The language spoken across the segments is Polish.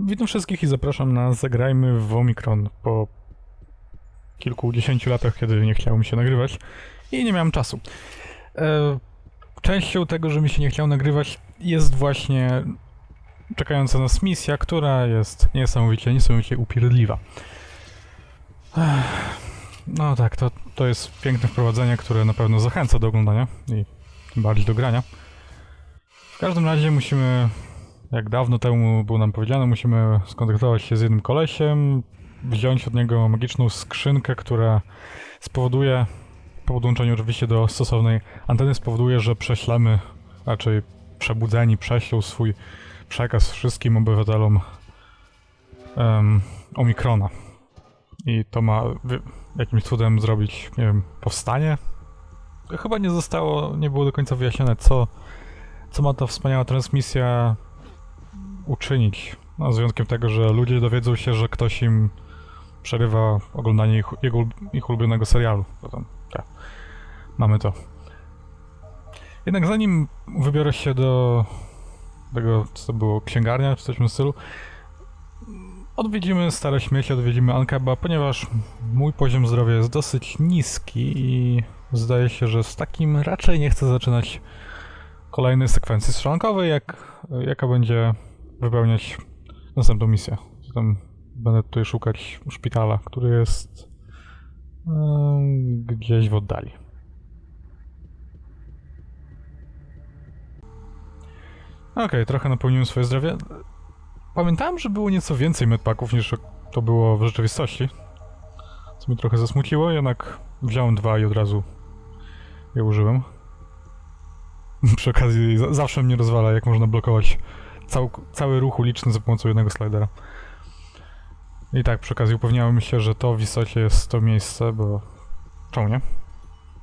Witam wszystkich i zapraszam na Zagrajmy w Omikron po kilkudziesięciu latach, kiedy nie chciało mi się nagrywać i nie miałem czasu. E, częścią tego, że mi się nie chciało nagrywać jest właśnie czekająca nas misja, która jest niesamowicie, niesamowicie upierdliwa. No tak, to, to jest piękne wprowadzenie, które na pewno zachęca do oglądania i bardziej do grania. W każdym razie musimy jak dawno temu było nam powiedziane, musimy skontaktować się z jednym kolesiem, wziąć od niego magiczną skrzynkę, która spowoduje, po podłączeniu oczywiście do stosownej anteny, spowoduje, że prześlemy, raczej przebudzeni prześlą swój przekaz wszystkim obywatelom um, Omikrona. I to ma jakimś cudem zrobić, nie wiem, powstanie? Chyba nie zostało, nie było do końca wyjaśnione, co, co ma ta wspaniała transmisja uczynić. No, z wyjątkiem tego, że ludzie dowiedzą się, że ktoś im przerywa oglądanie ich, jego, ich ulubionego serialu. Zatem, tak. Mamy to. Jednak zanim wybiorę się do tego, co to było, księgarnia, czy coś w tym stylu, odwiedzimy Stare Śmieci, odwiedzimy Ankeba, ponieważ mój poziom zdrowia jest dosyć niski i zdaje się, że z takim raczej nie chcę zaczynać kolejnej sekwencji strzelankowej, jak, jaka będzie wypełniać następną misję. Zatem będę tutaj szukać szpitala, który jest em, gdzieś w oddali. Okej, trochę napełniłem swoje zdrowie. Pamiętałem, że było nieco więcej medpaków niż to było w rzeczywistości. Co mnie trochę zasmuciło, jednak wziąłem dwa i od razu je użyłem. Przy okazji za- zawsze mnie rozwala, jak można blokować cał, cały ruch uliczny za pomocą jednego slidera. I tak, przy okazji upewniałem się, że to w istocie jest to miejsce, bo... Czemu nie?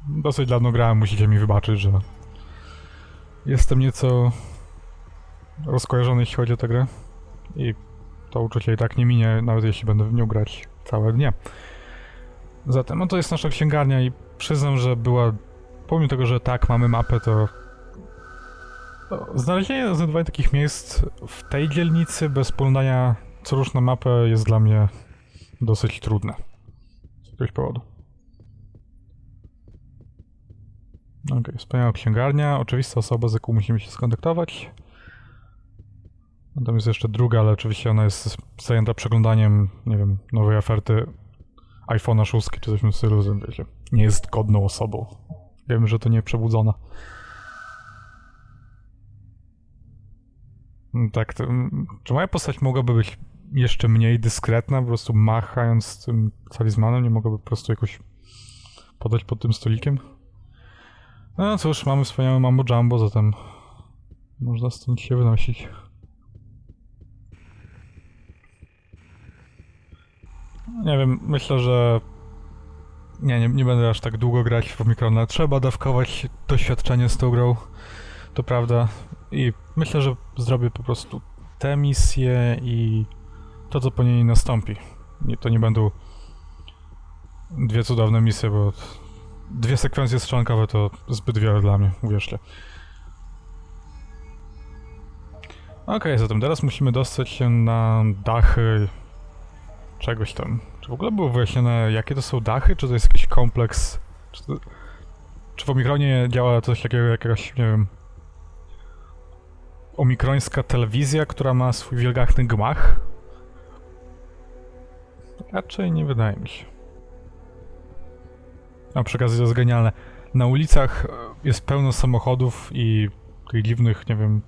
Dosyć dawno grałem, musicie mi wybaczyć, że... Jestem nieco... rozkojarzony, jeśli chodzi o tę grę. I to uczucie i tak nie minie, nawet jeśli będę w nią grać całe dnie. Zatem, no to jest nasza księgarnia i przyznam, że była... Pomimo tego, że tak, mamy mapę, to no, Znalezienie rozwiązywania takich miejsc w tej dzielnicy bez poglądania co rusz na mapę jest dla mnie dosyć trudne. Z jakiegoś powodu. Okej, wspaniała księgarnia. Oczywista osoba, z jaką musimy się skontaktować. Natomiast jeszcze druga, ale oczywiście ona jest zajęta przeglądaniem, nie wiem, nowej oferty iPhone'a 6 czy coś w tym stylu, nie jest godną osobą. Wiemy, że to nie przebudzona. Tak, to, czy moja postać mogłaby być jeszcze mniej dyskretna, po prostu machając tym talizmanem, nie mogłaby po prostu jakoś podać pod tym stolikiem? No cóż, mamy wspaniałe mambo jumbo, zatem można stąd się wynosić. Nie wiem, myślę, że nie, nie, nie będę aż tak długo grać w Omikrona. Trzeba dawkować doświadczenie z tą grą, to prawda. I myślę, że zrobię po prostu tę misję i to, co po niej nastąpi. Nie, to nie będą dwie cudowne misje, bo dwie sekwencje strzelankowe to zbyt wiele dla mnie, uwierzcie. Okej, zatem teraz musimy dostać się na dachy czegoś tam. Czy w ogóle było wyjaśnione, jakie to są dachy? Czy to jest jakiś kompleks? Czy, to, czy w Omikronie działa coś takiego, jakaś, nie wiem, omikrońska telewizja, która ma swój wielgachny gmach? Raczej nie wydaje mi się. A przy okazji to jest genialne. Na ulicach e, jest pełno samochodów i tych dziwnych, nie wiem,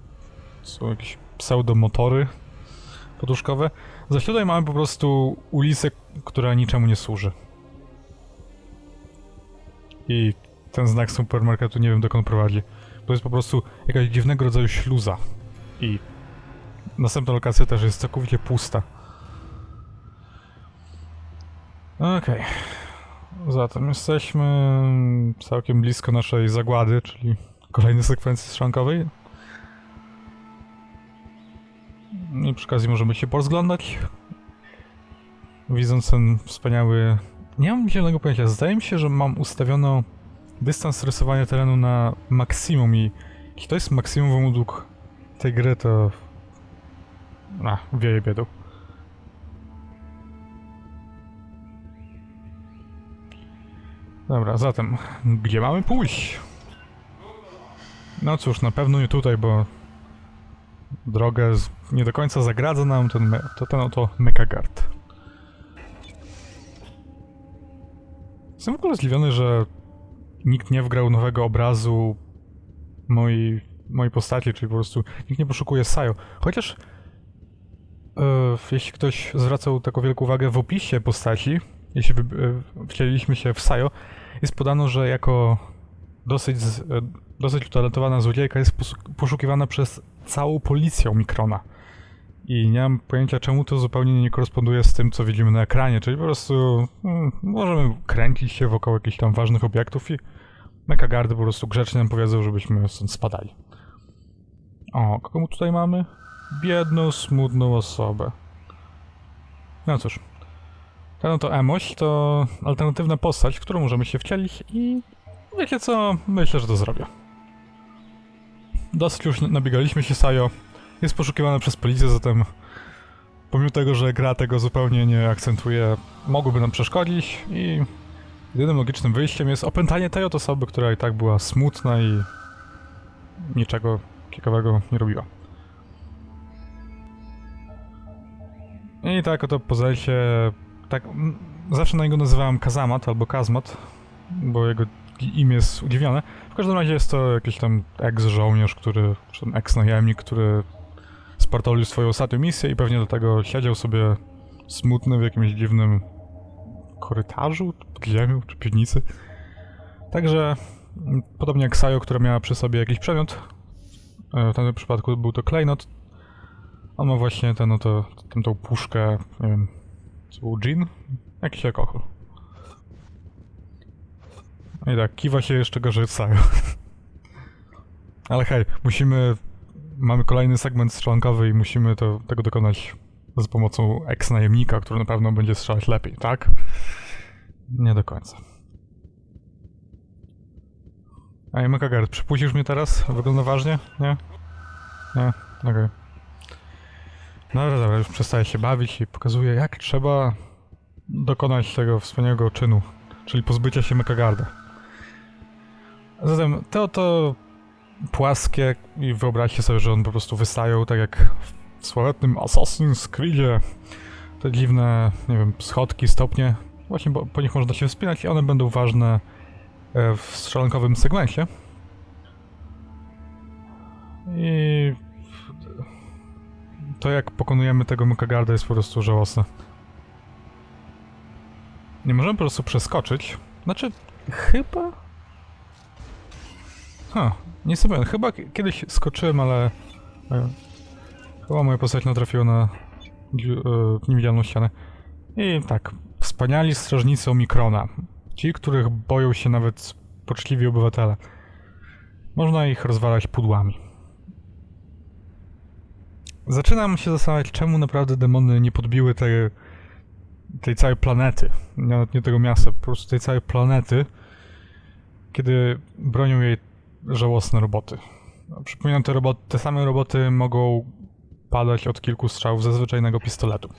są jakieś pseudomotory poduszkowe. Zaś tutaj mamy po prostu ulicę, która niczemu nie służy. I ten znak supermarketu nie wiem dokąd prowadzi. To jest po prostu jakaś dziwnego rodzaju śluza. I następna lokacja też jest całkowicie pusta. Okej. Zatem jesteśmy całkiem blisko naszej zagłady, czyli kolejnej sekwencji strzelankowej. I przy okazji możemy się porozglądać. Widząc ten wspaniały... Nie mam zielonego pojęcia. Zdaje mi się, że mam ustawiono dystans rysowania terenu na maksimum i jeśli to jest maksimum wymóg tej gry, to A, wieje biedą. Dobra, zatem, gdzie mamy pójść? No cóż, na pewno nie tutaj, bo drogę z, nie do końca zagradza nam ten, me, to ten oto Mekagard. Jestem w ogóle zdziwiony, że nikt nie wgrał nowego obrazu mojej, mojej postaci, czyli po prostu nikt nie poszukuje Sayo. Chociaż e, jeśli ktoś zwracał taką wielką uwagę w opisie postaci, jeśli wy, e, wcieliliśmy się w Sayo, jest podano, że jako dosyć, e, dosyć utalentowana złodziejka jest pos- poszukiwana przez całą policję Omikrona. I nie mam pojęcia, czemu to zupełnie nie koresponduje z tym, co widzimy na ekranie, czyli po prostu mm, możemy kręcić się wokoło jakichś tam ważnych obiektów i mekagardy po prostu grzecznie nam powiedzą, żebyśmy stąd spadali. O, kogo tutaj mamy? Biedną, smutną osobę. No cóż. Ten to Emoś to alternatywna postać, w którą możemy się wcielić i wiecie co? Myślę, że to zrobię. Dosyć już nabiegaliśmy się Sajo. Jest poszukiwany przez policję, zatem pomimo tego, że gra tego zupełnie nie akcentuje, mogłyby nam przeszkodzić i jedynym logicznym wyjściem jest opętanie tej oto osoby, która i tak była smutna i niczego ciekawego nie robiła. I tak oto poznaliście, tak, mm, zawsze na niego nazywałem Kazamat albo Kazmat, bo jego imię jest udziwnione. W każdym razie jest to jakiś tam ex-żołnierz, który, czy tam ex-najemnik, który spartolił swoją ostatnią misję i pewnie do tego siedział sobie smutny w jakimś dziwnym korytarzu, pod ziemią czy piwnicy. Także podobnie jak Sayo, która miała przy sobie jakiś przedmiot, w tym przypadku był to klejnot, on ma właśnie ten oto, tę tą puszkę, nie wiem, co był gin? Jakiś alkohol. No i tak, kiwa się jeszcze gorzej Sayo. Ale hej, musimy... Mamy kolejny segment strzelankowy i musimy to, tego dokonać za pomocą ex-najemnika, który na pewno będzie strzelać lepiej, tak? Nie do końca. Ej, Mekagard, przypuścisz mnie teraz? Wygląda ważnie? Nie? Nie? Okej. Dobra, dobra, już przestaję się bawić i pokazuję, jak trzeba dokonać tego wspaniałego czynu, czyli pozbycia się Mekagarda. Zatem te oto płaskie i wyobraźcie sobie, że on po prostu wystają tak jak w sławetnym Assassin's Creedzie. Te dziwne, nie wiem, schodki, stopnie. Właśnie po, po nich można się wspinać i one będą ważne w strzelankowym segmencie. I to jak pokonujemy tego Mukagarda jest po prostu żałosne. Nie możemy po prostu przeskoczyć. Znaczy, chyba... Ha, nie sobie, chyba k- kiedyś skoczyłem, ale... e, Chyba moja postać natrafiła na e, niewidzialną ścianę. I tak, wspaniali strażnicy Omikrona. Ci, których boją się nawet poczciwi obywatele. Można ich rozwalać pudłami. Zaczynam się zastanawiać, czemu naprawdę demony nie podbiły tej, tej całej planety. Nawet nie tego miasta, po prostu tej całej planety, kiedy bronią jej żałosne roboty. No, Przypominam, te, roboty, te same roboty mogą padać od kilku strzałów ze zwyczajnego pistoletu.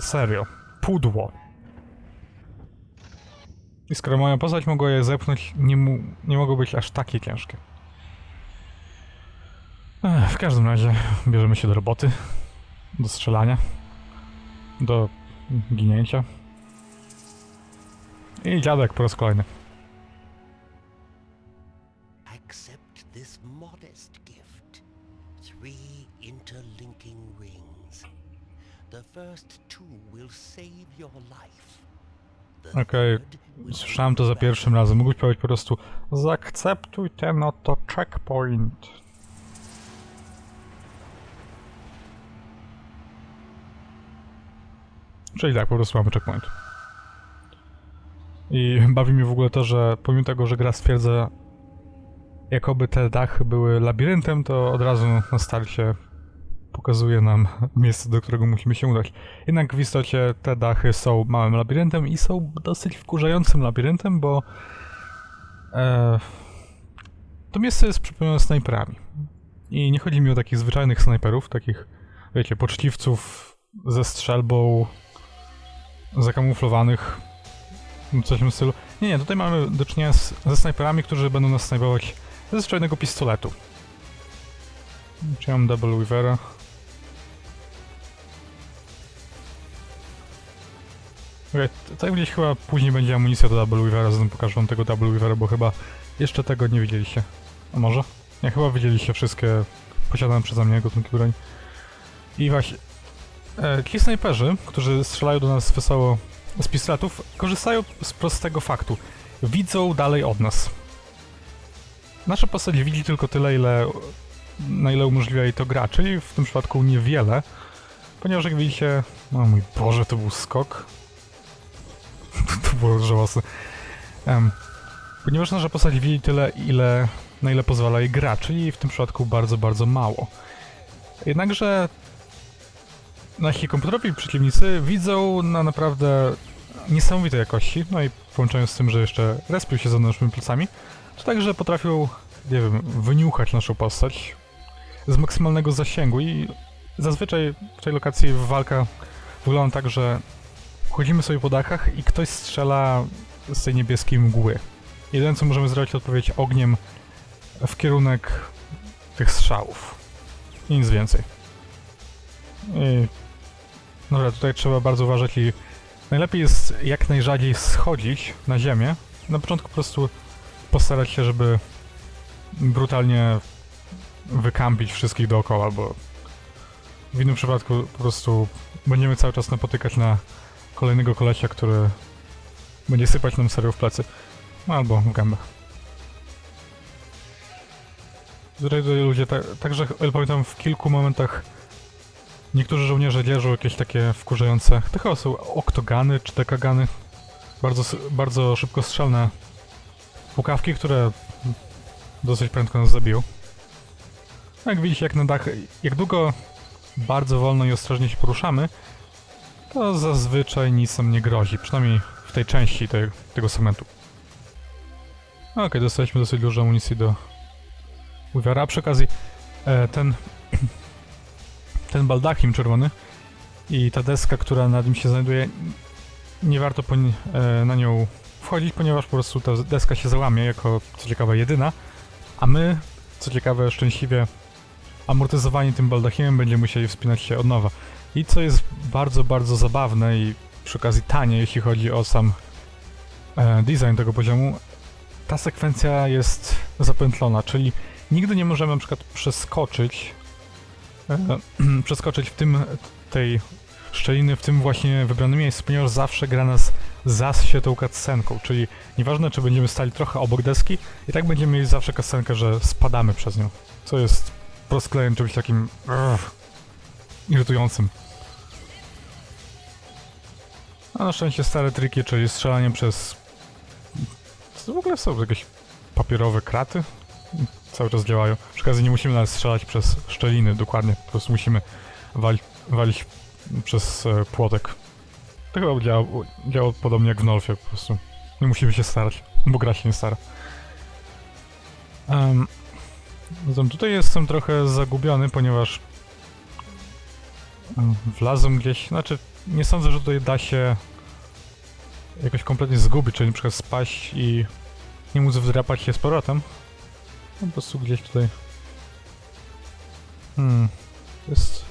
Serio. Pudło. I skoro moja postać mogła je zepchnąć, nie, mu, nie mogą być aż takie ciężkie. Ech, w każdym razie bierzemy się do roboty, do strzelania, do ginięcia. I dziadek po raz kolejny. Accept this modest gift. Three interlinking rings. The first two will save your life. Okej, will słyszałem to za pierwszym razem. Mógłbyś powiedzieć po prostu zaakceptuj ten oto checkpoint. Czyli tak, po prostu mamy checkpoint. I bawi mnie w ogóle to, że pomimo tego, że gra stwierdza jakoby te dachy były labiryntem, to od razu na starcie pokazuje nam miejsce, do którego musimy się udać. Jednak w istocie te dachy są małym labiryntem i są dosyć wkurzającym labiryntem, bo e, to miejsce jest przepełnione snajperami. I nie chodzi mi o takich zwyczajnych snajperów, takich, wiecie, poczciwców ze strzelbą, zakamuflowanych, coś w tym stylu. Nie, nie, tutaj mamy do czynienia z, ze snajperami, którzy będą nas snajpować ze zwyczajnego pistoletu. Czy mam Double Weavera? Okej, t- tak gdzieś chyba później będzie amunicja do Double Weavera, zatem pokażę wam tego Double Weavera, bo chyba jeszcze tego nie widzieliście. A może? Nie, chyba widzieliście wszystkie posiadane przeze mnie gatunki broń. I właśnie, e, ci snajperzy, którzy strzelają do nas wesoło z pistoletów, korzystają z prostego faktu. Widzą dalej od nas. Nasza postać widzi tylko tyle, ile, na ile umożliwia jej to gra, czyli w tym przypadku niewiele, ponieważ jak widzicie, o mój Boże, to był skok. to było żałosne. Em, ponieważ nasza postać widzi tyle, ile, na ile pozwala jej gra, czyli w tym przypadku bardzo, bardzo mało. Jednakże nasi komputerowi przeciwnicy widzą na naprawdę niesamowitej jakości, no i połączając z tym, że jeszcze respią się za naszymi plecami, to także potrafią, nie wiem, wyniuchać naszą postać z maksymalnego zasięgu i zazwyczaj w tej lokacji walka wygląda tak, że chodzimy sobie po dachach i ktoś strzela z tej niebieskiej mgły. Jedyne co możemy zrobić to odpowiedzieć ogniem w kierunek tych strzałów. I nic więcej. I... Dobra, tutaj trzeba bardzo uważać i najlepiej jest jak najrzadziej schodzić na ziemię. Na początku po prostu postarać się, żeby brutalnie wykampić wszystkich dookoła, bo w innym przypadku po prostu będziemy cały czas napotykać na kolejnego kolesia, który będzie sypać nam serio w plecy. Albo w gębę. Tutaj ludzie, ta, także pamiętam w kilku momentach niektórzy żołnierze dzierżą jakieś takie wkurzające, to chyba są oktogany czy dekagany, bardzo, bardzo szybko strzelne pukawki, które dosyć prędko nas zabiją. No Jak widzicie, jak na dach, jak długo bardzo wolno i ostrożnie się poruszamy, to zazwyczaj nic nam nie grozi, przynajmniej w tej części tego segmentu. Okej, dostaliśmy dosyć dużo amunicji do Weavera. A przy okazji e, ten ten baldachim czerwony i ta deska, która nad nim się znajduje, nie warto po, e, na nią wchodzić, ponieważ po prostu ta deska się załamie jako, co ciekawe, jedyna, a my, co ciekawe, szczęśliwie amortyzowani tym baldachimem będziemy musieli wspinać się od nowa. I co jest bardzo, bardzo zabawne i przy okazji tanie, jeśli chodzi o sam e, design tego poziomu, ta sekwencja jest zapętlona, czyli nigdy nie możemy na przykład przeskoczyć e, przeskoczyć w tym tej szczeliny w tym właśnie wybranym miejscu, ponieważ zawsze gra nas zassie tą cutscenką, czyli nieważne czy będziemy stali trochę obok deski, i tak będziemy mieli zawsze cutscenkę, że spadamy przez nią, co jest kolejnym czymś takim irytującym. A na szczęście stare triki, czyli strzelanie przez... Co w ogóle są? Jakieś papierowe kraty? Cały czas działają. Przy okazji nie musimy nawet strzelać przez szczeliny, dokładnie. Po prostu musimy wali, walić przez e, płotek. To chyba działało, działało podobnie jak w Nolfie, po prostu. Nie musimy się starać, bo gra się nie stara. Um, zatem tutaj jestem trochę zagubiony, ponieważ em, wlazłem gdzieś, znaczy nie sądzę, że tutaj da się jakoś kompletnie zgubić, czyli na przykład spaść i nie móc wdrapać się z powrotem. No, Po prostu gdzieś tutaj... Hmm... To jest